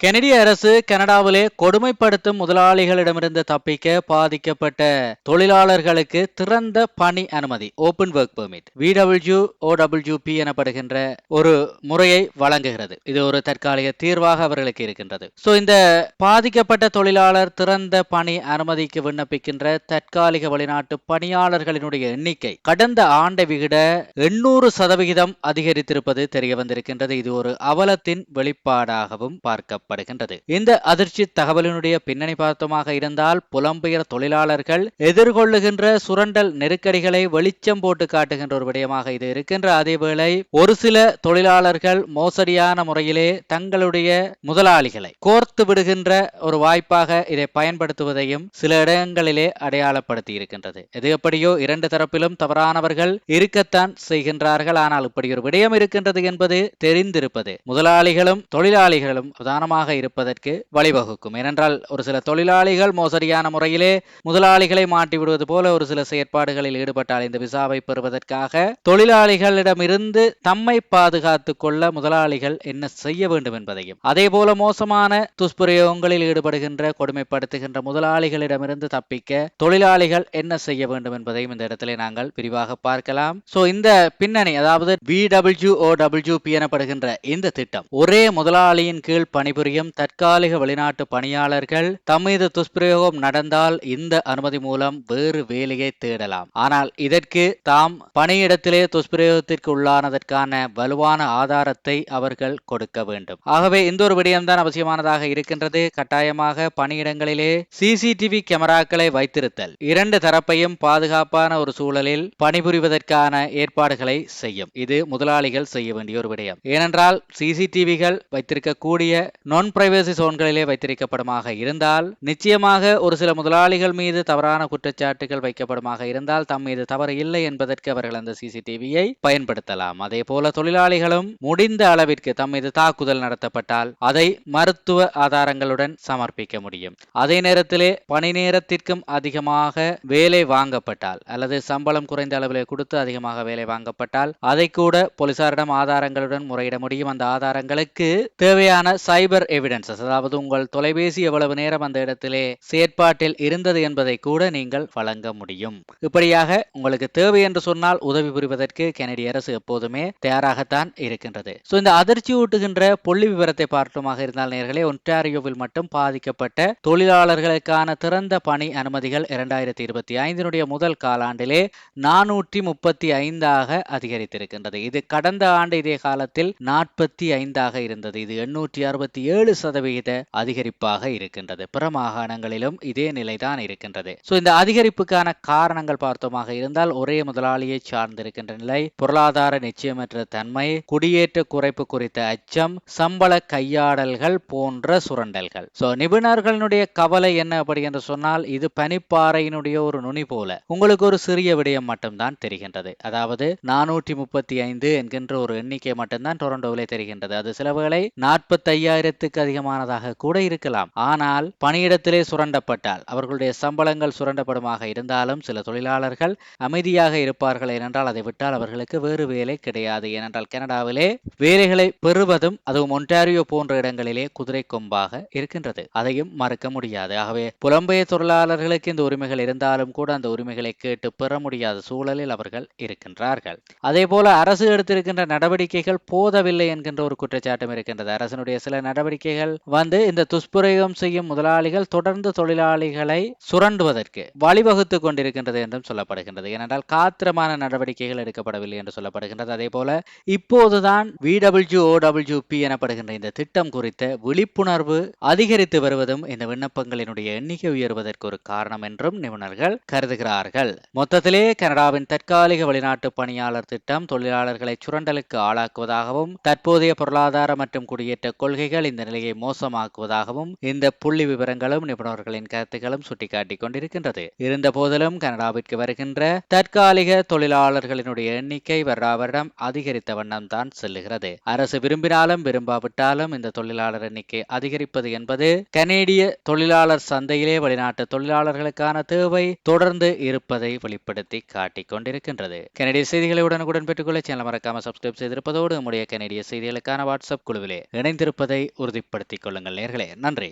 கெனடிய அரசு கனடாவிலே கொடுமைப்படுத்தும் முதலாளிகளிடமிருந்து தப்பிக்க பாதிக்கப்பட்ட தொழிலாளர்களுக்கு திறந்த பணி அனுமதி ஓபன் ஒர்க் பெர்மிட் விடபிள்யூ ஓடபிள்யூபி எனப்படுகின்ற ஒரு முறையை வழங்குகிறது. இது ஒரு தற்காலிக தீர்வாக அவர்களுக்கு இருக்கின்றது. சோ இந்த பாதிக்கப்பட்ட தொழிலாளர் திறந்த பணி அனுமதிக்கு விண்ணப்பிக்கின்ற தற்காலிக வெளிநாட்டு பணியாளர்களினுடைய எண்ணிக்கை கடந்த ஆண்டை விட எண்ணூறு சதவிகிதம் அதிகரித்திருப்பது தெரிய வந்திருக்கின்றது இது ஒரு அவலத்தின் வெளிப்பாடாகவும் கூறப்படுகின்றது இந்த அதிர்ச்சி தகவலினுடைய பின்னணி பார்த்தமாக இருந்தால் புலம்பெயர் தொழிலாளர்கள் எதிர்கொள்ளுகின்ற சுரண்டல் நெருக்கடிகளை வெளிச்சம் போட்டு காட்டுகின்ற ஒரு விடயமாக இது இருக்கின்ற. அதேவேளை ஒரு சில தொழிலாளர்கள் மோசடியான முறையிலே தங்களுடைய முதலாளிகளை கோர்த்து விடுகின்ற ஒரு வாய்ப்பாக இதை பயன்படுத்துவதையும் சில இடங்களிலே அடையாளப்படுத்தி இருக்கின்றது. எது எப்படியோ இரண்டு தரப்பிலும் தவறானவர்கள் இருக்கத்தான் செய்கின்றார்கள். ஆனால் இப்படி ஒரு விடயம் இருக்கின்றது என்பது தெரிந்திருப்பது. முதலாளிகளும் தொழிலாளிகளும் உதாரணமாக பிரதானமாக இருப்பதற்கு வழிவகுக்கும். ஏனென்றால் ஒரு சில தொழிலாளிகள் மோசடியான முறையிலே முதலாளிகளை மாட்டிவிடுவது போல ஒரு சில செயற்பாடுகளில் ஈடுபட்டால் இந்த விசாவை பெறுவதற்காக தொழிலாளிகளிடமிருந்து தம்மை பாதுகாத்துக் கொள்ள முதலாளிகள் என்ன செய்ய வேண்டும் என்பதையும் அதே போல மோசமான துஷ்பிரயோகங்களில் ஈடுபடுகின்ற கொடுமைப்படுத்துகின்ற முதலாளிகளிடமிருந்து தப்பிக்க தொழிலாளிகள் என்ன செய்ய வேண்டும் என்பதையும் இந்த இடத்திலே நாங்கள் விரிவாக பார்க்கலாம். சோ இந்த பின்னணி அதாவது விடபிள்யூஓடபிள்யூபி எனப்படுகின்ற இந்த திட்டம் ஒரே முதலாளியின் கீழ் பணிபுரியும் தற்காலிக வெளிநாட்டு பணியாளர்கள் தம்மீது துஷ்பிரயோகம் நடந்தால் இந்த அனுமதி மூலம் வேறு வேலையை தேடலாம். ஆனால் இதற்கு தாம் பணியிடத்திலே துஷ்பிரயோகத்திற்கு உள்ளானதற்கான வலுவான ஆதாரத்தை அவர்கள் கொடுக்க வேண்டும். ஆகவே இந்த ஒரு விடயம்தான் அவசியமானதாக இருக்கின்றது. கட்டாயமாக பணியிடங்களிலே சிசிடிவி கேமராக்களை வைத்திருத்தல். இரண்டு தரப்பையும் பாதுகாப்பான ஒரு சூழலில் பணிபுரிவதற்கான ஏற்பாடுகளை செய்யும். இது முதலாளிகள் செய்ய வேண்டிய ஒரு விடயம். ஏனென்றால் சிசிடிவிகள் வைத்திருக்கக்கூடிய நான் பிரைவசி சோன்களிலே வைத்திருக்கப்படுமாக இருந்தால் நிச்சயமாக ஒரு சில முதலாளிகள் மீது தவறான குற்றச்சாட்டுகள் வைக்கப்படுமாக இருந்தால் தம் மீது தவறு இல்லை என்பதற்கு அவர்கள் அந்த சிசிடிவியை பயன்படுத்தலாம். அதே போல தொழிலாளிகளும் முடிந்த அளவிற்கு தம் மீது தாக்குதல் நடத்தப்பட்டால் அதை மருத்துவ ஆதாரங்களுடன் சமர்ப்பிக்க முடியும். அதே நேரத்திலே பணி நேரத்திற்கும் அதிகமாக வேலை வாங்கப்பட்டால் அல்லது சம்பளம் குறைந்த அளவிலே கொடுத்து அதிகமாக வேலை வாங்கப்பட்டால் அதை கூட போலீசாரிடம் ஆதாரங்களுடன் முறையிட முடியும். அந்த ஆதாரங்களுக்கு தேவையான சைபர் எவிடன்சஸ் அதாவது உங்கள் தொலைபேசி எவ்வளவு நேரம் அந்த இடத்திலே செயற்பாட்டில் இருந்தது என்பதை கூட நீங்கள் வழங்க முடியும். இப்படியாக உங்களுக்கு தேவை என்று சொன்னால் உதவி புரிவதற்கு கெனடிய அரசு எப்போதுமே தயாராகத்தான் இருக்கின்றது. சோ இந்த அதிர்ச்சி ஊட்டுகின்ற புள்ளி விவரத்தை பார்த்தோமாக இருந்தால் நேர்களே ஒன்டாரியோவில் மட்டும் பாதிக்கப்பட்ட தொழிலாளர்களுக்கான திறந்த பணி அனுமதிகள் இரண்டாயிரத்தி இருபத்தி ஐந்தினுடைய முதல் காலாண்டிலே நானூற்றி முப்பத்தி ஐந்தாக அதிகரித்திருக்கின்றது. இது கடந்த ஆண்டு இதே காலத்தில் நாற்பத்தி ஐந்தாக இருந்தது. இது எண்ணூற்றி அறுபத்தி ஏழு சதவிகித அதிகரிப்பாக இருக்கின்றது. பிற மாகாணங்களிலும் இதே நிலைதான் இருக்கின்றது. சோ இந்த அதிகரிப்புக்கான காரணங்கள் பார்த்தோமாக இருந்தால் ஒரே முதலாளியை சார்ந்திருக்கின்ற நிலை பொருளாதார நிச்சயமற்ற தன்மை குடியேற்ற குறைப்பு குறித்த அச்சம் சம்பள கையாடல்கள் போன்ற சுரண்டல்கள். சோ நிபுணர்களுடைய கவலை என்ன அப்படி என்று சொன்னால் இது பனிப்பாறையினுடைய ஒரு நுனி போல. உங்களுக்கு ஒரு சிறிய விடயம் மட்டும்தான் தெரிகின்றது. அதாவது நானூற்றி முப்பத்தி ஐந்து என்கின்ற ஒரு எண்ணிக்கை மட்டும்தான் டொரண்டோவிலே தெரிகின்றது. அது சில வேளை நாற்பத்தி ஐயாயிரத்துக்கு அதிகமானதாக கூட இருக்கலாம். ஆனால் பணியிடத்திலே சுரண்டப்பட்டால் அவர்களுடைய சம்பளங்கள் சுரண்டப்படுமாக இருந்தாலும் சில தொழிலாளர்கள் அமைதியாக இருப்பார்கள். ஏனென்றால் அதை விட்டால் அவர்களுக்கு வேறு வேலை கிடையாது. ஏனென்றால் கனடாவிலே வேலைகளை பெறுவதும் அதுவும் ஒன்டாரியோ போன்ற இடங்களிலே குதிரை கொம்பாக இருக்கின்றது. அதையும் மறுக்க முடியாது. ஆகவே புலம்பெயர் தொழிலாளர்களுக்கு இந்த உரிமைகள் இருந்தாலும் கூட அந்த உரிமைகளை கேட்டு பெற முடியாத சூழலில் அவர்கள் இருக்கின்றார்கள். அதே போல அரசு எடுத்திருக்கின்ற நடவடிக்கைகள் போதவில்லை என்கின்ற ஒரு குற்றச்சாட்டும் இருக்கின்றது. அரசனுடைய சில நடவடிக்கை நடவடிக்கைகள் வந்து இந்த துஷ்பிரயோகம் செய்யும் முதலாளிகள் தொடர்ந்து தொழிலாளிகளை சுரண்டுவதற்கு வழிவகுத்து கொண்டிருக்கின்றது என்றும் சொல்லப்படுகின்றது. ஏனென்றால் காத்திரமான நடவடிக்கைகள் எடுக்கப்படவில்லை என்று சொல்லப்படுகின்றது. அதே போல இப்போதுதான் பி எனப்படுகின்ற இந்த திட்டம் குறித்த விழிப்புணர்வு அதிகரித்து வருவதும் இந்த விண்ணப்பங்களினுடைய எண்ணிக்கை உயர்வதற்கு ஒரு காரணம் என்றும் நிபுணர்கள் கருதுகிறார்கள். மொத்தத்திலே கனடாவின் தற்காலிக வெளிநாட்டு பணியாளர் திட்டம் தொழிலாளர்களை சுரண்டலுக்கு ஆளாக்குவதாகவும் தற்போதைய பொருளாதார மற்றும் குடியேற்ற கொள்கைகள் இந்த நிலையை மோசமாக்குவதாகவும் இந்த புள்ளி விவரங்களும் நிபுணர்களின் கருத்துக்களும் சுட்டிக்காட்டிக் கொண்டிருக்கின்றது. இருந்த போதிலும் கனடாவிற்கு வருகின்ற தற்காலிக தொழிலாளர்களினுடைய எண்ணிக்கை வருடா வருடம் அதிகரித்த வண்ணம் தான் செல்லுகிறது. அரசு விரும்பினாலும் விரும்பாவிட்டாலும் இந்த தொழிலாளர் எண்ணிக்கை அதிகரிப்பது என்பது கனேடிய தொழிலாளர் சந்தையிலே வெளிநாட்டு தொழிலாளர்களுக்கான தேவை தொடர்ந்து இருப்பதை வெளிப்படுத்தி காட்டிக் கொண்டிருக்கின்றது. கனடிய செய்திகளை உடனுக்குடன் பெற்றுக்கொள்ள சேனல் மறக்காம சப்ஸ்கிரைப் செய்திருப்பதோடு நம்முடைய கனடிய செய்திகளுக்கான வாட்ஸ்அப் குழுவிலே இணைந்திருப்பதை உறுதி உறுதிப்படுத்திக் கொள்ளுங்கள் நேர்களே. நன்றி.